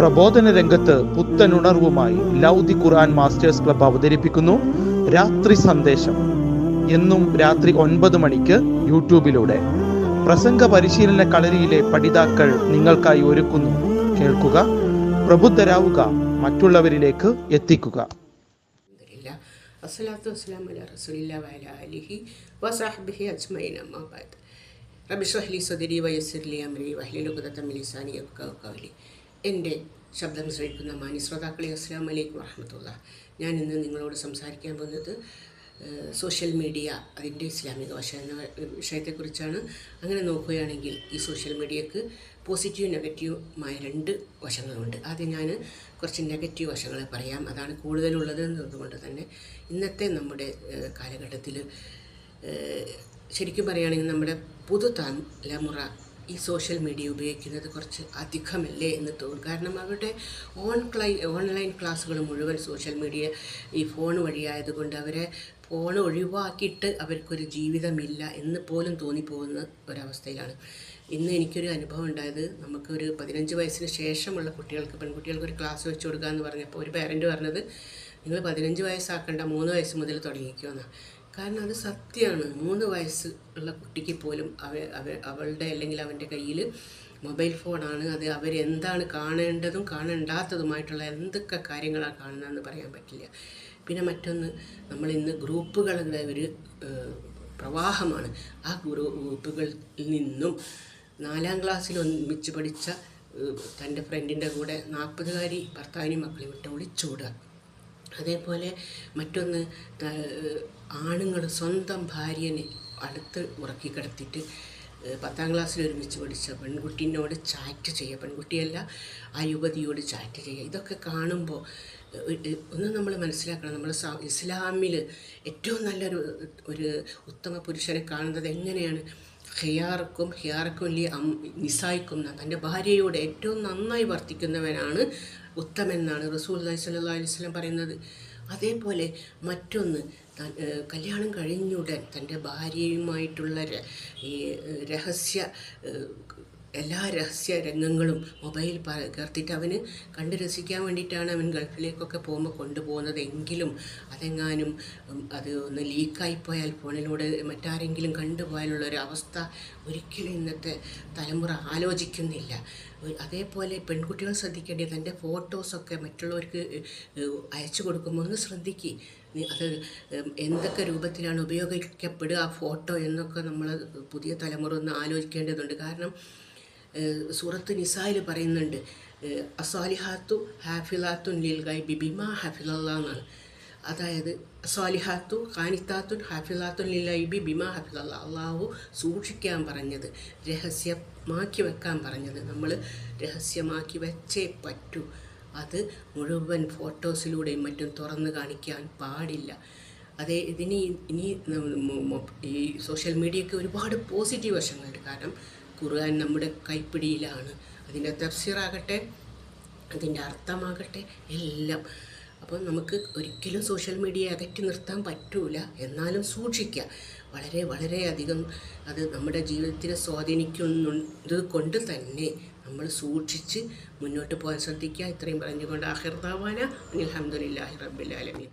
പ്രബോധന രംഗത്ത് പുത്തനുണർവുമായി ലൗദി ഖുർആൻ മാസ്റ്റേഴ്സ് ക്ലബ് അവതരിപ്പിക്കുന്നു. രാത്രി സന്ദേശം. എന്നും രാത്രി ഒൻപത് മണിക്ക് യൂട്യൂബിലൂടെ. പ്രസംഗ പരിശീലന കളരിയിലെ പഠിതാക്കൾ നിങ്ങൾക്കായി ഒരുക്കുന്നു. കേൾക്കുക പ്രബുദ്ധരാവുക മറ്റുള്ളവരിലേക്ക് എത്തിക്കുക. അസ്സലാത്തു വസ്സലാമു അലാ റസൂലില്ല വഅലാ വസഹ്ബിഹി അജ്മഈൻ. അമ്മാ ഖൗലി. എന്റെ ശബ്ദം ശ്രവിക്കുന്ന മാന്യ ശ്രോതാക്കളെ അസ്സലാമു അലൈക്കും വറഹ്മത്തുള്ളാഹി ഞാൻ ഇന്ന് നിങ്ങളോട് സംസാരിക്കാൻ പോകുന്നത് സോഷ്യൽ മീഡിയ അതിന്റെ ഇസ്ലാമിക വശ എന്ന വിഷയത്തെക്കുറിച്ചാണ്. അങ്ങനെ നോക്കുകയാണെങ്കിൽ ഈ സോഷ്യൽ മീഡിയക്ക് പോസിറ്റീവ് നെഗറ്റീവുമായ രണ്ട് വശങ്ങളുണ്ട്. ആദ്യം ഞാൻ കുറച്ച് നെഗറ്റീവ് വശങ്ങളെ പറയാം. അതാണ് കൂടുതലുള്ളത് എന്നതുകൊണ്ട് തന്നെ ഇന്നത്തെ നമ്മുടെ കാലഘട്ടത്തിൽ ശരിക്കും പറയുകയാണെങ്കിൽ നമ്മുടെ പുതു തലമുറ ഈ സോഷ്യൽ മീഡിയ ഉപയോഗിക്കുന്നത് കുറച്ച് അധികമല്ലേ എന്ന് തോന്നും. കാരണം അവരുടെ ഓൺലൈൻ ഓൺലൈൻ ക്ലാസ്സുകൾ മുഴുവൻ സോഷ്യൽ മീഡിയ ഈ ഫോൺ വഴിയായതുകൊണ്ട് അവരെ ഫോൺ ഒഴിവാക്കിയിട്ട് അവർക്കൊരു ജീവിതമില്ല എന്ന് പോലും തോന്നിപ്പോകുന്ന ഒരവസ്ഥയിലാണ്. ഇന്ന് എനിക്കൊരു അനുഭവം ഉണ്ടായത് നമുക്കൊരു പതിനഞ്ച് വയസ്സിന് ശേഷമുള്ള കുട്ടികൾക്ക് പെൺകുട്ടികൾക്ക് ഒരു ക്ലാസ് വെച്ച് കൊടുക്കുക എന്ന് പറഞ്ഞപ്പോൾ ഒരു പേരന്റ് പറഞ്ഞത് നിങ്ങൾ പതിനഞ്ച് വയസ്സാക്കേണ്ട മൂന്ന് വയസ്സ് മുതൽ തുടങ്ങിക്കുമെന്നാണ് കാരണം അത് സത്യമാണ്. മൂന്ന് വയസ്സ് ഉള്ള കുട്ടിക്ക് പോലും അവ അവ അവളുടെ അല്ലെങ്കിൽ അവന്റെ കയ്യിൽ മൊബൈൽ ഫോണാണ്. അത് അവരെന്താണ് കാണേണ്ടതും കാണേണ്ടാത്തതുമായിട്ടുള്ള എന്തൊക്കെ കാര്യങ്ങളാണ് കാണുന്നതെന്ന് പറയാൻ പറ്റില്ല. പിന്നെ മറ്റൊന്ന് നമ്മൾ ഇന്ന് ഗ്രൂപ്പുകളുടെ ഒരു പ്രവാഹമാണ്. ആ ഗ്രൂപ്പുകളിൽ നിന്നും നാലാം ക്ലാസ്സിൽ ഒന്നിച്ച് പഠിച്ച തന്റെ ഫ്രണ്ടിന്റെ കൂടെ നാൽപ്പതുകാരി ഭർത്താവിനെയും മക്കളെയും വിട്ട് ഒളിച്ചോടുക. അതേപോലെ മറ്റൊന്ന് ആണുങ്ങൾ സ്വന്തം ഭാര്യനെ അടുത്ത് ഉറക്കി കിടത്തിയിട്ട് ഏഹ് പത്താം ക്ലാസ്സിൽ ഒരുമിച്ച് പഠിച്ച പെൺകുട്ടീനോട് ചാറ്റ് ചെയ്യുക. പെൺകുട്ടിയല്ല ആ യുവതിയോട് ചാറ്റ് ചെയ്യുക. ഇതൊക്കെ കാണുമ്പോൾ ഒന്ന് നമ്മൾ മനസ്സിലാക്കണം. നമ്മൾ ഇസ്ലാമിൽ ഏറ്റവും നല്ലൊരു ഒരു ഉത്തമ പുരുഷനെ കാണുന്നത് എങ്ങനെയാണ്? ഹിയാർക്കും ഹിയാർക്കും വലിയ അം നിസായിക്കും എന്നാണ് തന്റെ ഭാര്യയോട് ഏറ്റവും നന്നായി വർത്തിക്കുന്നവനാണ് ഉത്തമെന്നാണ് റസൂൽ അലൈഹി സ്വല്ലാ പറയുന്നത്. അതേപോലെ മറ്റൊന്ന് കല്യാണം കഴിഞ്ഞുടൻ തന്റെ ഭാര്യയുമായിട്ടുള്ള ഈ രഹസ്യ എല്ലാ രഹസ്യ രംഗങ്ങളും മൊബൈൽ പകർത്തിയിട്ട് അവന് കണ്ട് രസിക്കാൻ വേണ്ടിയിട്ടാണ് അവൻ ഗൾഫിലേക്കൊക്കെ പോകുമ്പോൾ കൊണ്ടുപോകുന്നത്. എങ്കിലും അതെങ്ങാനും അത് ഒന്ന് ലീക്കായിപ്പോയാൽ ഫോണിലൂടെ മറ്റാരെങ്കിലും കണ്ടുപോയാലുള്ള ഒരു അവസ്ഥ ഒരിക്കലും ഇന്നത്തെ തലമുറ ആലോചിക്കുന്നില്ല. അതേപോലെ പെൺകുട്ടികൾ ശ്രദ്ധിക്കേണ്ടത് തന്റെ ഫോട്ടോസൊക്കെ മറ്റുള്ളവർക്ക് അയച്ചു കൊടുക്കുമ്പോൾ ഒന്ന് ശ്രദ്ധിക്കുക അത് എന്തൊക്കെ രൂപത്തിലാണ് ഉപയോഗിക്കപ്പെടുക ആ ഫോട്ടോ എന്നൊക്കെ നമ്മൾ പുതിയ തലമുറ ഒന്ന് ആലോചിക്കേണ്ടതുണ്ട്. കാരണം സൂറത്ത് നിസായിൽ പറയുന്നുണ്ട് അസാലിഹാത്തു ഹാഫിലാത്തുൻ ലിൽ ഗൈബി ബിബിമ ഹാഫിലല്ല എന്നാണ്. അതായത് സ്വാലിഹാത്തു ഖാനിത്താത്തുൻ ഹാഫിലാത്തുൻ ലില്ലൈബി ബിമ ഹാഫിലല്ല അള്ളാഹു സൂക്ഷിക്കാൻ പറഞ്ഞത് രഹസ്യമാക്കി വെക്കാൻ പറഞ്ഞത്. നമ്മൾ രഹസ്യമാക്കി വെച്ചേ പറ്റൂ. അത് മുഴുവൻ ഫോട്ടോസിലൂടെയും മറ്റും തുറന്ന് കാണിക്കാൻ പാടില്ല. അതേ ഇതിന് ഇനി ഈ സോഷ്യൽ മീഡിയയ്ക്ക് ഒരുപാട് പോസിറ്റീവ് വശങ്ങളുണ്ട്. കാരണം ഖുർആൻ നമ്മുടെ കൈപ്പിടിയിലാണ്. അതിന്റെ തഫ്സീറാകട്ടെ അതിന്റെ അർത്ഥമാകട്ടെ എല്ലാം. അപ്പോൾ നമുക്ക് ഒരിക്കലും സോഷ്യൽ മീഡിയ അകറ്റി നിർത്താൻ പറ്റൂല. എന്നാലും സൂക്ഷിക്കുക. വളരെ വളരെയധികം അത് നമ്മുടെ ജീവിതത്തിനെ സ്വാധീനിക്കുന്നത് കൊണ്ട് തന്നെ. നമ്മൾ സൂക്ഷിച്ച് മുന്നോട്ട് പോകാൻ ശ്രദ്ധിക്കുക. ഇത്രയും പറഞ്ഞുകൊണ്ട് ആഹിർദാവാന അലഹമുല്ലാഹി റബ്ബിൽ ആലമീൻ.